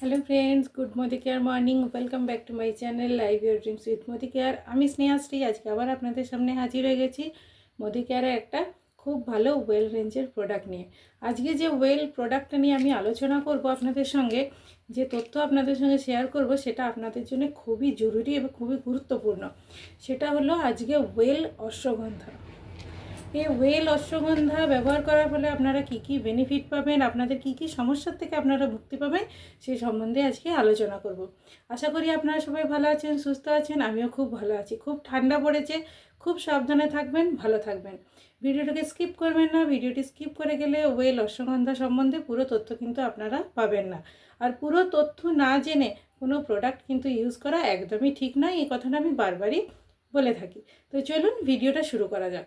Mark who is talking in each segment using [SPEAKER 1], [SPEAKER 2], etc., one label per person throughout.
[SPEAKER 1] Hello friends good Modicare morning welcome back to my channel live your dreams with Modicare আমি স্নেহাশ্রী আজকে আবার আপনাদের সামনে হাজির হয়ে গেছি মোদি কেয়ারের একটা খুব ভালো ওয়েল রেঞ্জের প্রোডাক্ট নিয়ে। আজকে যে ওয়েল প্রোডাক্টটা নিয়ে আমি আলোচনা করব আপনাদের সঙ্গে, যে তথ্য আপনাদের সঙ্গে শেয়ার করব, সেটা আপনাদের জন্য খুবই জরুরি এবং খুবই গুরুত্বপূর্ণ। সেটা হলো আজকে ওয়েল অশ্বগন্ধা। এই ওয়েল অশ্বগন্ধা ব্যবহার করার ফলে আপনারা কি কি বেনিফিট পাবেন? আপনাদের কি কি সমস্যার থেকে আপনারা মুক্তি পাবেন? সেই সম্বন্ধে আজকে আলোচনা করব। আশা করি আপনারা সবাই ভালো আছেন, সুস্থ আছেন, আমিও খুব ভালো আছি। খুব ঠান্ডা পড়েছে, খুব সাবধানে থাকবেন, ভালো থাকবেন। ভিডিওটাকে স্কিপ করবেন না, ভিডিওটি স্কিপ করে গেলে ওয়েল অশ্বগন্ধা সম্বন্ধে পুরো তথ্য কিন্তু আপনারা পাবেন না। আর পুরো তথ্য না জেনে কোনো প্রোডাক্ট কিন্তু ইউজ করা একদমই ঠিক নয়, এই কথাটা আমি বারবারই বলে থাকি। তো চলুন ভিডিওটা শুরু করা যাক।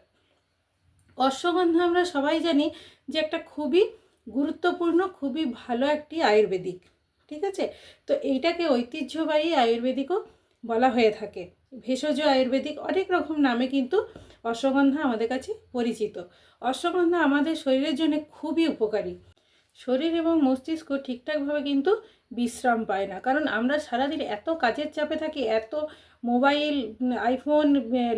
[SPEAKER 1] অশ্বগন্ধা আমরা সবাই জানি যে একটা খুবই গুরুত্বপূর্ণ, খুবই ভালো একটি আয়ুর্বেদিক, ঠিক আছে? তো এইটাকে ঐতিহ্যবাহী আয়ুর্বেদিকও বলা হয়ে থাকে। ভেষজ আয়ুর্বেদিক অনেক রকম নামে কিন্তু অশ্বগন্ধা আমাদের কাছে পরিচিত। অশ্বগন্ধা আমাদের শরীরের জন্য খুবই উপকারী। শরীর এবং মস্তিষ্ক ঠিকঠাকভাবে কিন্তু বিশ্রাম পায় না। কারণ আমরা সারাদিন এত কাজের চাপে থাকি, এত মোবাইল, আইফোন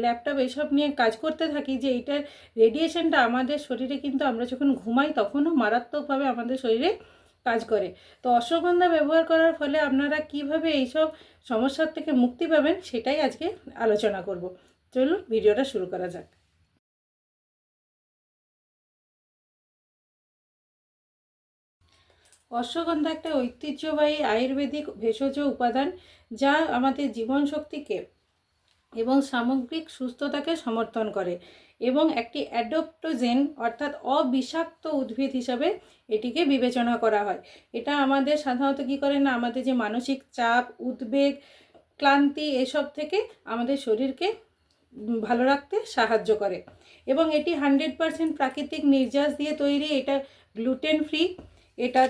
[SPEAKER 1] ল্যাপটপ এসব নিয়ে কাজ করতে থাকি যে এটার রেডিয়েশনটা আমাদের শরীরে কিন্তু আমরা যখন ঘুমাই তখনও মারাত্মকভাবে আমাদের শরীরে কাজ করে। তো অশ্বগন্ধা ব্যবহার করার ফলে আপনারা কীভাবে এইসব সমস্যার থেকে মুক্তি পাবেন সেটাই আজকে আলোচনা করব। চলুন, ভিডিওটা শুরু করা যাক। অশ্বগন্ধা একটা ঐতিহ্যবাহী আয়ুর্বেদিক ভেষজ উপাদান যা আমাদের জীবন শক্তিকে এবং সামগ্রিক সুস্থতাকে সমর্থন করে এবং একটি অ্যাডপ্টোজেন অর্থাৎ অবিষাক্ত উদ্ভিদ হিসাবে এটিকে বিবেচনা করা হয়। এটা আমাদের সাধারণত কী করে না, আমাদের যে মানসিক চাপ, উদ্বেগ, ক্লান্তি এসব থেকে আমাদের শরীরকে ভালো রাখতে সাহায্য করে। এবং এটি হান্ড্রেড পারসেন্ট প্রাকৃতিক নির্যাস দিয়ে তৈরি, এটা গ্লুটেন ফ্রি। এটা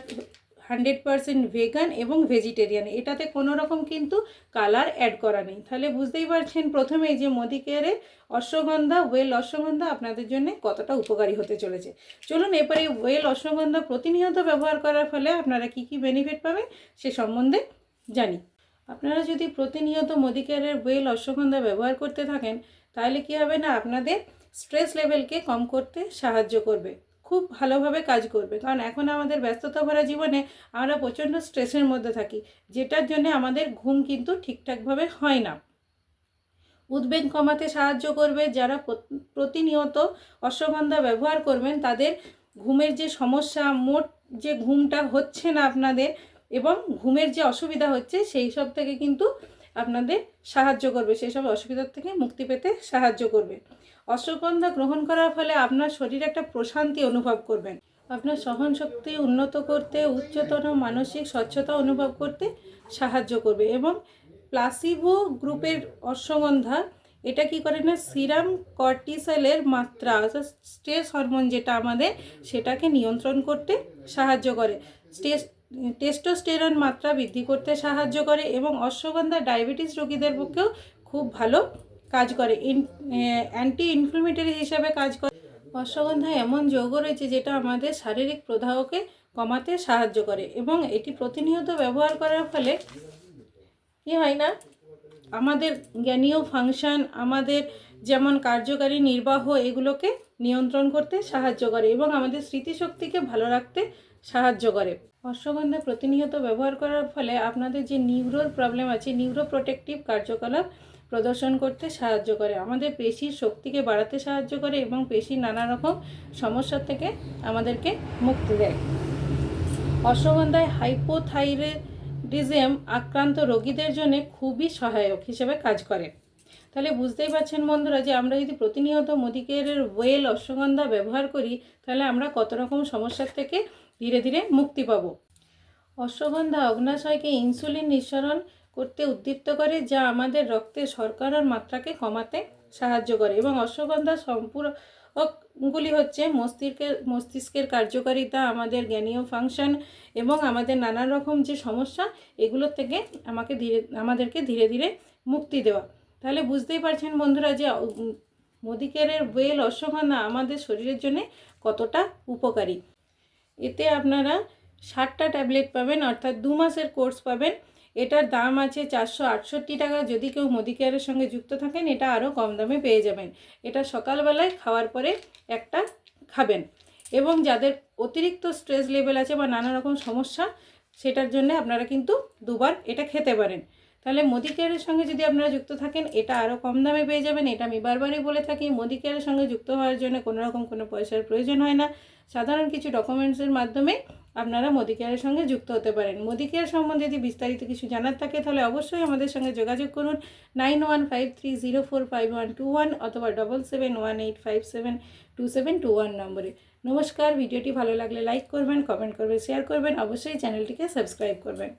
[SPEAKER 1] হান্ড্রেড পারসেন্ট ভেগান এবং ভেজিটেরিয়ান এটাতে কোনো রকম কিন্তু কালার অ্যাড করা নেই। তাহলে বুঝতেই পারছেন প্রথমেই যে মোদি কেয়ারের অশ্বগন্ধা ওয়েল অশ্বগন্ধা আপনাদের জন্য কতটা উপকারী হতে চলেছে। চলুন এরপরে ওয়েল অশ্বগন্ধা প্রতিনিয়ত ব্যবহার করার ফলে আপনারা কি কি বেনিফিট পাবেন সে সম্বন্ধে জানি। আপনারা যদি প্রতিনিয়ত মোদি কেয়ারের ওয়েল অশ্বগন্ধা ব্যবহার করতে থাকেন, তাহলে কী হবে না, আপনাদের স্ট্রেস লেভেলকে কম করতে সাহায্য করবে। খুব ভালোভাবে কাজ করবে। কারণ এখন আমাদের ব্যস্ততা ভরা জীবনে আমরা প্রচণ্ড স্ট্রেসের মধ্যে থাকি, যেটার জন্য আমাদের ঘুম কিন্তু ঠিকঠাকভাবে হয় না। উদ্বেগ কমাতে সাহায্য করবে, যারা প্রতিনিয়ত অশ্বগন্ধা ব্যবহার করবেন, তাদের ঘুমের যে সমস্যা, মোট যে ঘুমটা হচ্ছে না আপনাদের এবং ঘুমের যে অসুবিধা হচ্ছে, সেই সব থেকে কিন্তু আপনাদের সাহায্য করবে, সেই সব অসুবিধার থেকে মুক্তি পেতে সাহায্য করবে। অশ্বগন্ধা গ্রহণ করার ফলে আপনার শরীরে একটা প্রশান্তি অনুভব করবেন। আপনার সহনশক্তি উন্নত করতে, উচ্চতর মানসিক স্বচ্ছতা অনুভব করতে সাহায্য করবে এবং প্লাসিভো গ্রুপের অশ্বগন্ধা, এটা কি করে না, সিরাম কর্টিসেলের মাত্রা, অর্থাৎ স্ট্রেস হরমোন যেটা আমাদের, সেটাকে নিয়ন্ত্রণ করতে সাহায্য করে। স্ট্রেস টেস্টোস্টেরন মাত্রা বৃদ্ধি করতে সাহায্য করে এবং অশ্বগন্ধা ডায়াবেটিস রোগীদের পক্ষেও খুব ভালো কাজ করে। ইন অ্যান্টি ইনফ্লামেটরি হিসাবে কাজ করে। অশ্বগন্ধায় এমন যৌগ রয়েছে যেটা আমাদের শারীরিক প্রদাহকে কমাতে সাহায্য করে এবং এটি প্রতিনিয়ত ব্যবহার করার ফলে কী হয় না? আমাদের জ্ঞানীয় ফাংশন আমাদের যেমন কার্যকারী নির্বাহ, এগুলোকে নিয়ন্ত্রণ করতে সাহায্য করে এবং আমাদের স্মৃতিশক্তিকে ভালো রাখতে সাহায্য করে। অশ্বগন্ধা প্রতিনিয়ত ব্যবহার করার ফলে আপনাদের যে নিউরোর প্রবলেম আছে নিউরো প্রোটেক্টিভ কার্যকলাপ প্রদর্শন করতে সাহায্য করে। আমাদের পেশির শক্তিকে বাড়াতে সাহায্য করে এবং পেশির নানা রকম সমস্যা থেকে আমাদেরকে মুক্তি দেয়। অশ্বগন্ধায় হাইপোথাইরয়েডিজম আক্রান্ত রোগীদের জন্য খুবই সহায়ক হিসেবে কাজ করে। তাহলে বুঝতেই পারছেন বন্ধুরা যে আমরা যদি প্রতিনিয়ত মোদিকের ওয়েল অশ্বগন্ধা ব্যবহার করি, তাহলে আমরা কত রকম সমস্যার থেকে ধীরে ধীরে মুক্তি পাব। অশ্বগন্ধা অগ্নাশয়কে ইনসুলিন নিঃসরণ করতে উদ্দীপ্ত করে যা আমাদের রক্তে শর্করার মাত্রাকে কমাতে সাহায্য করে এবং অশ্বগন্ধা সম্পূরকগুলি হচ্ছে মস্তিষ্কের মস্তিষ্কের কার্যকারিতা, আমাদের জ্ঞানীয় ফাংশন এবং আমাদের নানা রকম যে সমস্যা এগুলোর থেকে আমাকে ধীরে, আমাদেরকে ধীরে ধীরে মুক্তি দেওয়া। তাহলে বুঝতেই পারছেন বন্ধুরা যে মোদিকেরের বেল অশ্বগন্ধা আমাদের শরীরের জন্য কতটা উপকারী। এতে আপনারা ষাটটা ট্যাবলেট পাবেন, অর্থাৎ দু মাসের কোর্স পাবেন। এটার দাম আছে চারশো আটষট্টি টাকা। যদি কেউ মোদি কেয়ারের সঙ্গে যুক্ত থাকেন, এটা আরও কম দামে পেয়ে যাবেন। এটা সকালবেলায় খাওয়ার পরে একটা খাবেন। এবং যাদের অতিরিক্ত স্ট্রেস লেভেল আছে বা নানা রকম সমস্যা, সেটার জন্য আপনারা কিন্তু দুবার এটা খেতে পারেন। তাহলে মোদি কেয়ারের সঙ্গে যদি আপনারা যুক্ত থাকেন, এটা আরও কম দামে পেয়ে যাবেন, এটা আমি বারবারই বলে থাকি। মোদি কেয়ারের সঙ্গে যুক্ত হওয়ার জন্য কোনো রকম কোনো পয়সার প্রয়োজন হয় না। সাধারণ কিছু ডকুমেন্টসের মাধ্যমে আপনারা মোদি কেয়ারের সঙ্গে যুক্ত হতে পারেন। মোদি কেয়ার সম্বন্ধে যদি বিস্তারিত কিছু জানার থাকে, তাহলে অবশ্যই আমাদের সঙ্গে যোগাযোগ করুন। Nine one five three zero four five one two one অথবা double seven one eight five seven two seven two one নম্বরে। নমস্কার, ভিডিওটি ভালো লাগলে লাইক করবেন, কমেন্ট করবেন, শেয়ার করবেন। অবশ্যই চ্যানেলটিকে সাবস্ক্রাইব করবেন।